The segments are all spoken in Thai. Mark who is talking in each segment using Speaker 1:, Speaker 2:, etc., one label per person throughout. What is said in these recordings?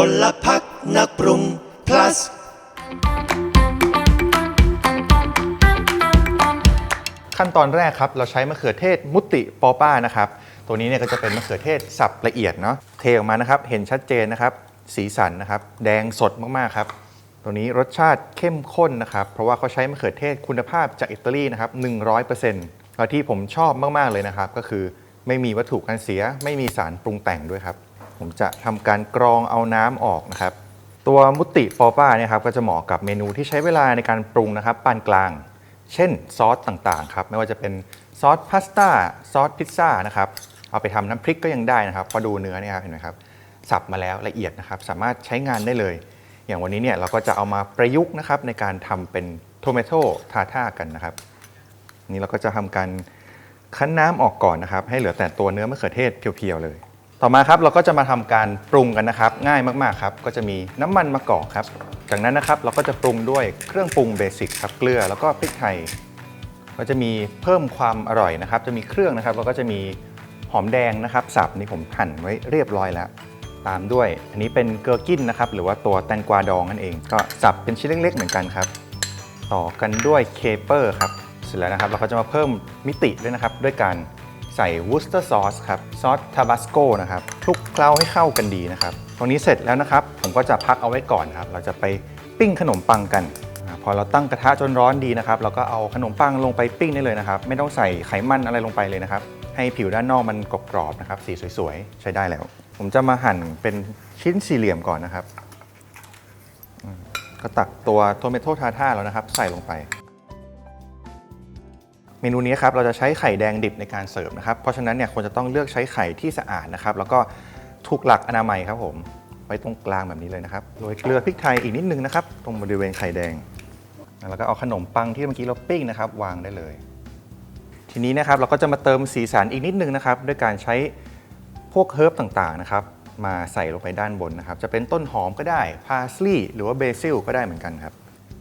Speaker 1: พลพักนักปรุง plus
Speaker 2: ขั้นตอนแรกครับ เราใช้มะเขือเทศมุติปอป้านะครับ ตัวนี้เนี่ยก็จะเป็นมะเขือเทศสับละเอียดเนาะเทออกมานะครับ เห็นชัดเจนนะครับ สีสันนะครับ แดงสดมากๆครับตัวนี้รสชาติเข้มข้นนะครับ เพราะว่าเขาใช้มะเขือเทศคุณภาพจากอิตาลีนะครับ 100%แล้วที่ผมชอบมาก ๆ เลยนะครับ ก็คือไม่มีวัตถุกันเสีย ไม่มีสารปรุงแต่งด้วยครับ ผมจะทำการกรองเอาน้ำออกนะครับ ตัวมุติปอป้าเนี่ยครับก็จะเหมาะกับเมนูที่ใช้เวลาในการปรุงนะครับปานกลาง เช่นซอสต่างๆครับไม่ว่าจะเป็นซอสพาสต้าซอสพิซซ่านะครับเอาไปทำน้ำพริกก็ยังได้นะครับพอดูเนื้อเนี่ยครับเห็นไหมครับสับมาแล้วละเอียดนะครับ สามารถใช้งานได้เลย อย่างวันนี้เนี่ยเราก็จะเอามาประยุกต์นะครับในการทำเป็นโทเมโตทาท่ากันนะครับ นี่เราก็จะทำการคั้นน้ำออกก่อนนะครับ ให้เหลือแต่ตัวเนื้อมะเขือเทศเพียวๆเลย ต่อมาครับเราก็จะมาทำการปรุงกันนะครับ ง่ายมากๆครับ ก็จะมีน้ำมันมะกอกครับ จากนั้นนะครับเราก็จะปรุงด้วยเครื่องปรุงเบสิกครับเกลือแล้วก็พริกไทยก็จะมีเพิ่มความอร่อยนะครับ จะมีเครื่องนะครับแล้วก็จะมีหอมแดงนะครับสับนี่ผมหั่นไว้เรียบร้อยแล้ว ตามด้วย อันนี้เป็นเกลือกิ้นนะครับ หรือว่าตัวแตงกวาดองนั่นเอง ก็สับเป็นชิ้นเล็ก ๆ เหมือนกันครับ ต่อกันด้วยเคเปอร์ครับเสร็จแล้วนะครับ เราก็จะมาเพิ่มมิติด้วยนะครับ ด้วยการ ใส่วูสเตอร์ซอสครับซอสทาบาสโกนะครับคลุกเคล้าให้เข้ากันดีนะครับ ตรงนี้เสร็จแล้วนะครับ ผมก็จะพักเอาไว้ก่อนครับ เราจะไปปิ้งขนมปังกัน พอเราตั้งกระทะจนร้อนดีนะครับ เราก็เอาขนมปังลงไปปิ้งได้เลยนะครับ ไม่ต้องใส่ไขมันอะไรลงไปเลยนะครับ ให้ผิวด้านนอกมันกรอบๆนะครับ สีสวยๆ ใช้ได้แล้ว ผมจะมาหั่นเป็นชิ้นสี่เหลี่ยมก่อนนะครับ ก็ตักตัวโทเมโตทาท่าแล้วนะครับ ใส่ลงไป มนูนี้ครับเราจะใช้ไข่แดงดิบในการเสิร์ฟนะครับเพราะฉะนั้นเนี่ยควรจะต้องเลือกใช้ไข่ที่สะอาดนะครับแล้วก็ถูกหลักอนามัยครับผมไว้ตรงกลางแบบนี้เลยนะครับโรยเกลือพริกไทยอีกนิดนึงนะครับตรงบริเวณไข่แดง แล้วก็เอาขนมปังที่เมื่อกี้เราปิ้งนะครับ วางได้เลย ทีนี้นะครับเราก็จะมาเติมสีสันอีกนิดนึงนะครับด้วยการใช้พวกเฮิร์บต่างๆนะครับมาใส่ลงไปด้านบนนะครับ จะเป็นต้นหอมก็ได้พาสลีย์หรือว่าเบซิลก็ได้เหมือนกันครับ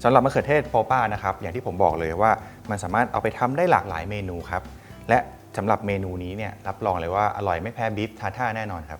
Speaker 2: สำหรับมะเขือเทศปอป้านะครับอย่างที่ผมบอกเลยว่ามันสามารถเอาไปทำได้หลากหลายเมนูครับและสำหรับเมนูนี้เนี่ยรับรองเลยว่าอร่อยไม่แพ้บีฟทาท่าแน่นอนครับ